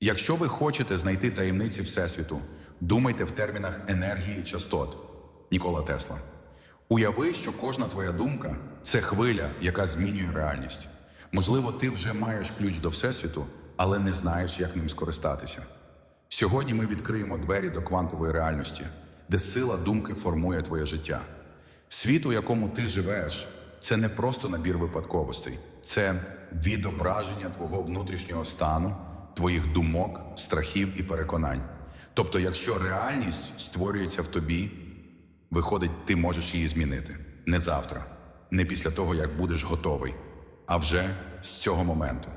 Якщо ви хочете знайти таємниці Всесвіту, думайте в термінах енергії частот. Нікола Тесла. Уяви, що кожна твоя думка це хвиля, яка змінює реальність. Можливо, ти вже маєш ключ до Всесвіту, але не знаєш, як ним скористатися. Сьогодні ми відкриємо двері до квантової реальності, де сила думки формує твоє життя. Світ, у якому ти живеш, це не просто набір випадковостей, це відображення твого внутрішнього стану, твоїх думок, страхів і переконань. Тобто, якщо реальність створюється в тобі, виходить, ти можеш її змінити не завтра, не після того, як будеш готовий, а вже з цього моменту.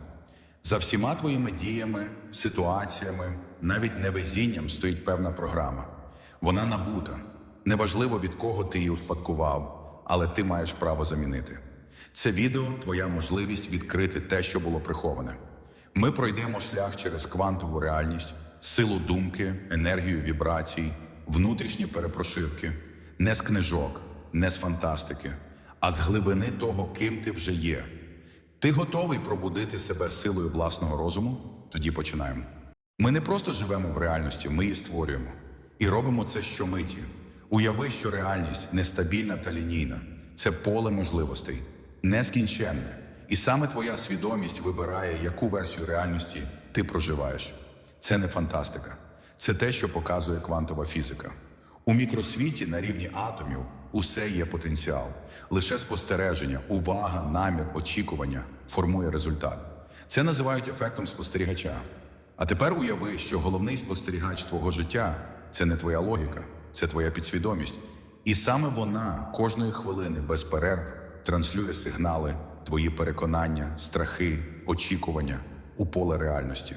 За всіма твоїми діями, ситуаціями, навіть невезінням стоїть певна програма. Вона набута. Неважливо від кого ти її успадкував, але ти маєш право замінити. Це відео твоя можливість відкрити те, що було приховане. Ми пройдемо шлях через квантову реальність, силу думки, енергію вібрацій, внутрішні перепрошивки, не з книжок, не з фантастики, а з глибини того, ким ти вже є. Ти готовий пробудити себе силою власного розуму? Тоді починаємо. Ми не просто живемо в реальності, ми її створюємо. І робимо це щомиті. Уяви, що реальність нестабільна та лінійна. Це поле можливостей, нескінченне. І саме твоя свідомість вибирає, яку версію реальності ти проживаєш. Це не фантастика, це те, що показує квантова фізика. У мікросвіті на рівні атомів усе є потенціал. Лише спостереження, увага, намір, очікування формує результат. Це називають ефектом спостерігача. А тепер уяви, що головний спостерігач твого життя це не твоя логіка, це твоя підсвідомість. І саме вона кожної хвилини без перерв транслює сигнали, твої переконання, страхи, очікування у поле реальності.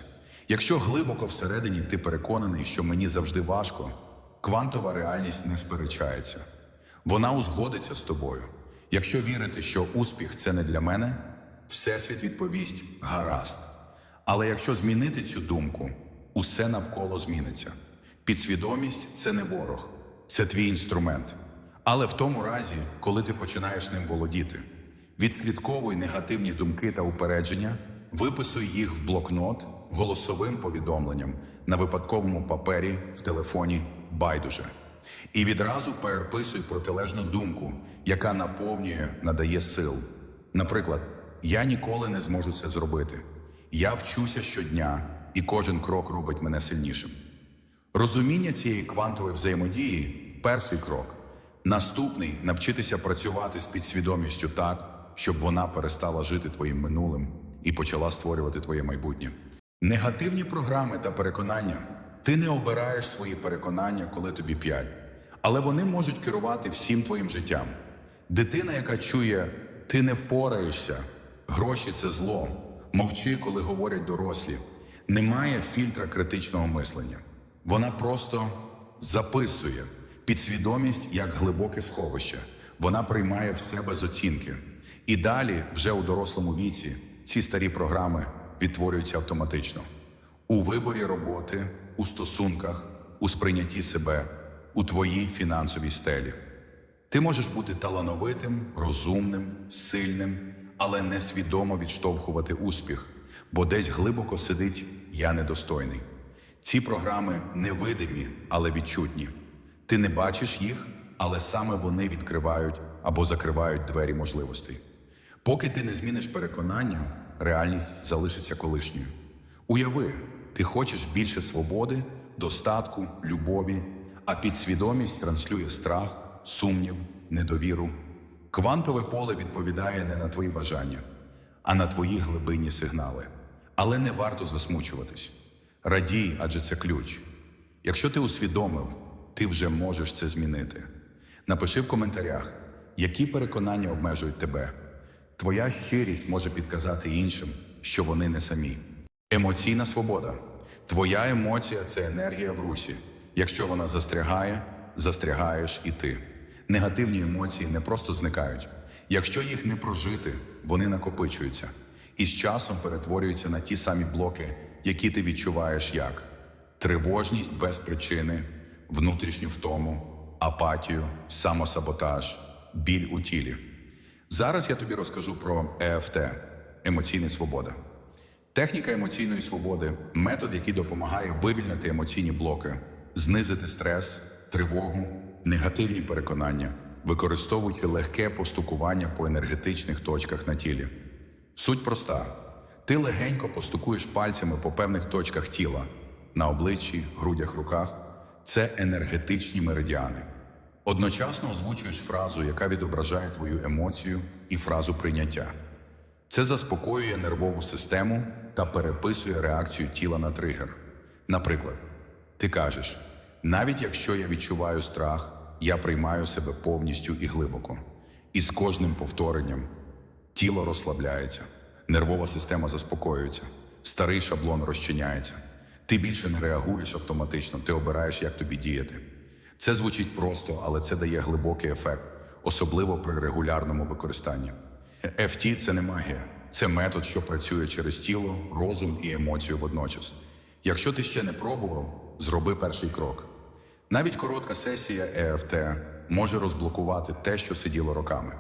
Якщо глибоко всередині ти переконаний, що мені завжди важко, квантова реальність не сперечається. Вона узгодиться з тобою. Якщо вірити, що успіх це не для мене, Всесвіт відповість гаразд. Але якщо змінити цю думку, усе навколо зміниться. Підсвідомість це не ворог, це твій інструмент. Але в тому разі, коли ти починаєш ним володіти, відслідковуй негативні думки та упередження, виписуй їх в блокнот голосовим повідомленням на випадковому папері в телефоні байдуже. І відразу переписуй протилежну думку, яка наповнює, надає сил. Наприклад, я ніколи не зможу це зробити. Я вчуся щодня, і кожен крок робить мене сильнішим. Розуміння цієї квантової взаємодії перший крок. Наступний навчитися працювати з підсвідомістю так, щоб вона перестала жити твоїм минулим і почала створювати твоє майбутнє. Негативні програми та переконання. Ти не обираєш свої переконання, коли тобі п'ять, але вони можуть керувати всім твоїм життям. Дитина, яка чує, ти не впораєшся, гроші це зло, мовчи, коли говорять дорослі, не має фільтра критичного мислення. Вона просто записує підсвідомість як глибоке сховище. Вона приймає все без оцінки. І далі, вже у дорослому віці, ці старі програми відтворюються автоматично. У виборі роботи, у стосунках, у сприйнятті себе, у твоїй фінансовій стелі. Ти можеш бути талановитим, розумним, сильним, але несвідомо відштовхувати успіх, бо десь глибоко сидить я недостойний. Ці програми невидимі, але відчутні. Ти не бачиш їх, але саме вони відкривають або закривають двері можливостей. Поки ти не зміниш переконання, реальність залишиться колишньою. Уяви, ти хочеш більше свободи, достатку, любові, а підсвідомість транслює страх, сумнів, недовіру. Квантове поле відповідає не на твої бажання, а на твої глибинні сигнали. Але не варто засмучуватись. Радій, адже це ключ. Якщо ти усвідомив, ти вже можеш це змінити. Напиши в коментарях, які переконання обмежують тебе. Твоя щирість може підказати іншим, що вони не самі. Емоційна свобода. Твоя емоція це енергія в русі. Якщо вона застрягає, застрягаєш і ти. Негативні емоції не просто зникають. Якщо їх не прожити, вони накопичуються і з часом перетворюються на ті самі блоки, які ти відчуваєш як тривожність без причини, внутрішню втому, апатію, самосаботаж, біль у тілі. Зараз я тобі розкажу про ЕФТ емоційна свобода. Техніка емоційної свободи метод, який допомагає вивільнити емоційні блоки, знизити стрес, тривогу, негативні переконання, використовуючи легке постукування по енергетичних точках на тілі. Суть проста: ти легенько постукуєш пальцями по певних точках тіла на обличчі, грудях, руках. Це енергетичні меридіани. Одночасно озвучуєш фразу, яка відображає твою емоцію і фразу прийняття. Це заспокоює нервову систему та переписує реакцію тіла на тригер. Наприклад, ти кажеш: навіть якщо я відчуваю страх, я приймаю себе повністю і глибоко. І з кожним повторенням тіло розслабляється, нервова система заспокоюється, старий шаблон розчиняється. Ти більше не реагуєш автоматично, ти обираєш, як тобі діяти. Це звучить просто, але це дає глибокий ефект, особливо при регулярному використанні. FT – це не магія, це метод, що працює через тіло, розум і емоцію водночас. Якщо ти ще не пробував, зроби перший крок. Навіть коротка сесія ЕФТ може розблокувати те, що сиділо роками.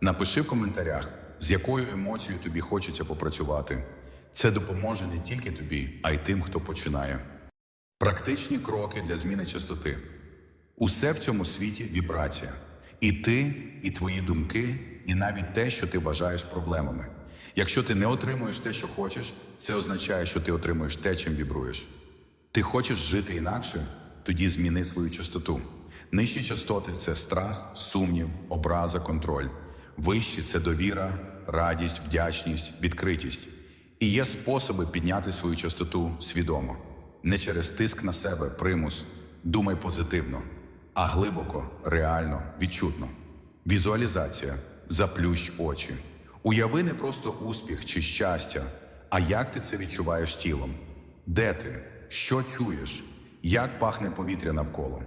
Напиши в коментарях, з якою емоцією тобі хочеться попрацювати. Це допоможе не тільки тобі, а й тим, хто починає. Практичні кроки для зміни частоти. Усе в цьому світі вібрація. І ти, і твої думки, і навіть те, що ти вважаєш проблемами. Якщо ти не отримуєш те, що хочеш, це означає, що ти отримуєш те, чим вібруєш. Ти хочеш жити інакше? Тоді зміни свою частоту. Нижчі частоти це страх, сумнів, образа, контроль. Вищі це довіра, радість, вдячність, відкритість. І є способи підняти свою частоту свідомо, не через тиск на себе, примус. Думай позитивно, а глибоко, реально, відчутно. Візуалізація, заплющ очі. Уяви не просто успіх чи щастя, а як ти це відчуваєш тілом. Де ти? Що чуєш? Як пахне повітря навколо?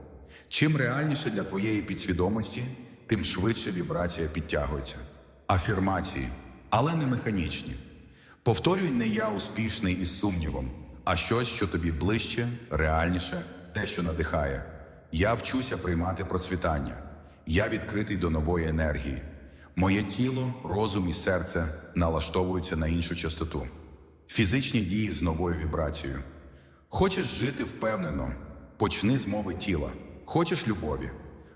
Чим реальніше для твоєї підсвідомості, тим швидше вібрація підтягується. Афірмації, але не механічні. Повторюй не я успішний із сумнівом, а щось, що тобі ближче, реальніше, те, що надихає. Я вчуся приймати процвітання. Я відкритий до нової енергії. Моє тіло, розум і серце налаштовуються на іншу частоту. Фізичні дії з новою вібрацією. Хочеш жити впевнено, почни з мови тіла. Хочеш любові,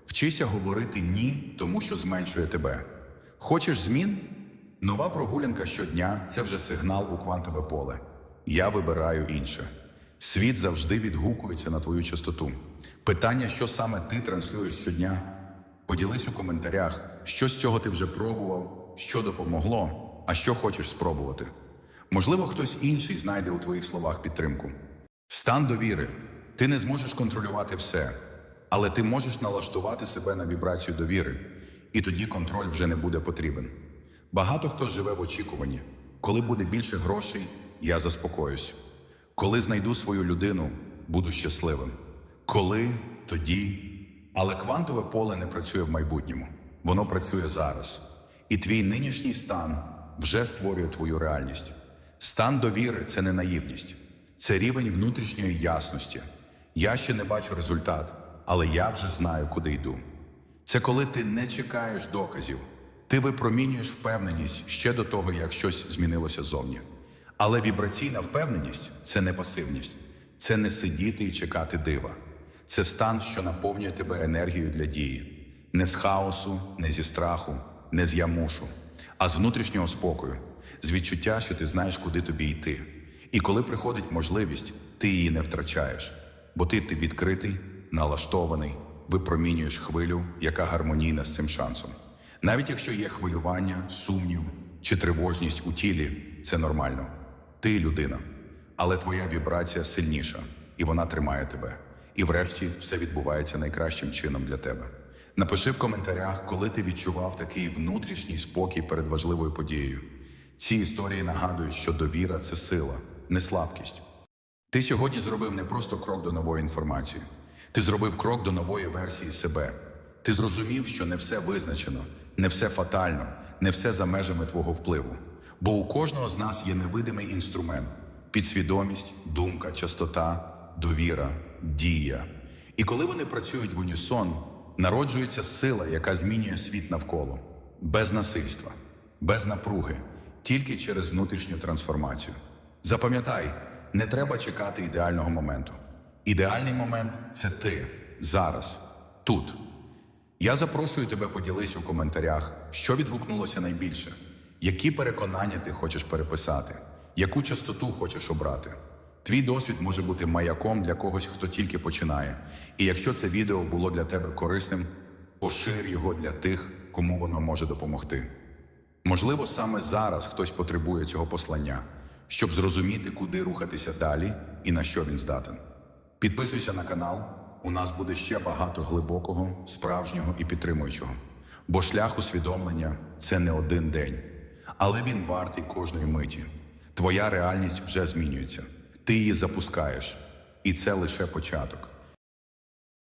вчися говорити ні, тому що зменшує тебе. Хочеш змін? Нова прогулянка щодня це вже сигнал у квантове поле. Я вибираю інше. Світ завжди відгукується на твою частоту. Питання, що саме ти транслюєш щодня? Поділись у коментарях, що з цього ти вже пробував, що допомогло, а що хочеш спробувати. Можливо, хтось інший знайде у твоїх словах підтримку. Стан довіри. Ти не зможеш контролювати все, але ти можеш налаштувати себе на вібрацію довіри, і тоді контроль вже не буде потрібен. Багато хто живе в очікуванні. Коли буде більше грошей, я заспокоюсь. Коли знайду свою людину, буду щасливим. Коли, тоді. Але квантове поле не працює в майбутньому. Воно працює зараз. І твій нинішній стан вже створює твою реальність. Стан довіри це не наївність, це рівень внутрішньої ясності. Я ще не бачу результат, але я вже знаю, куди йду. Це коли ти не чекаєш доказів, ти випромінюєш впевненість ще до того, як щось змінилося зовні. Але вібраційна впевненість це не пасивність, це не сидіти і чекати дива. Це стан, що наповнює тебе енергією для дії, не з хаосу, не зі страху, не з я мушу, а з внутрішнього спокою, з відчуття, що ти знаєш, куди тобі йти. І коли приходить можливість, ти її не втрачаєш, бо ти, ти відкритий, налаштований, випромінюєш хвилю, яка гармонійна з цим шансом. Навіть якщо є хвилювання, сумнів чи тривожність у тілі, це нормально. Ти людина, але твоя вібрація сильніша, і вона тримає тебе. І врешті все відбувається найкращим чином для тебе. Напиши в коментарях, коли ти відчував такий внутрішній спокій перед важливою подією. Ці історії нагадують, що довіра це сила, не слабкість. Ти сьогодні зробив не просто крок до нової інформації, ти зробив крок до нової версії себе. Ти зрозумів, що не все визначено, не все фатально, не все за межами твого впливу. Бо у кожного з нас є невидимий інструмент підсвідомість, думка, частота, довіра, дія. І коли вони працюють в унісон, народжується сила, яка змінює світ навколо, без насильства, без напруги, тільки через внутрішню трансформацію. Запам'ятай, не треба чекати ідеального моменту. Ідеальний момент це ти зараз, тут. Я запрошую тебе поділись у коментарях, що відгукнулося найбільше, які переконання ти хочеш переписати, яку частоту хочеш обрати. Твій досвід може бути маяком для когось, хто тільки починає. І якщо це відео було для тебе корисним, пошир його для тих, кому воно може допомогти. Можливо, саме зараз хтось потребує цього послання, щоб зрозуміти, куди рухатися далі і на що він здатен. Підписуйся на канал, у нас буде ще багато глибокого, справжнього і підтримуючого. Бо шлях усвідомлення це не один день, але він вартий кожної миті. Твоя реальність вже змінюється. Ти її запускаєш, і це лише початок.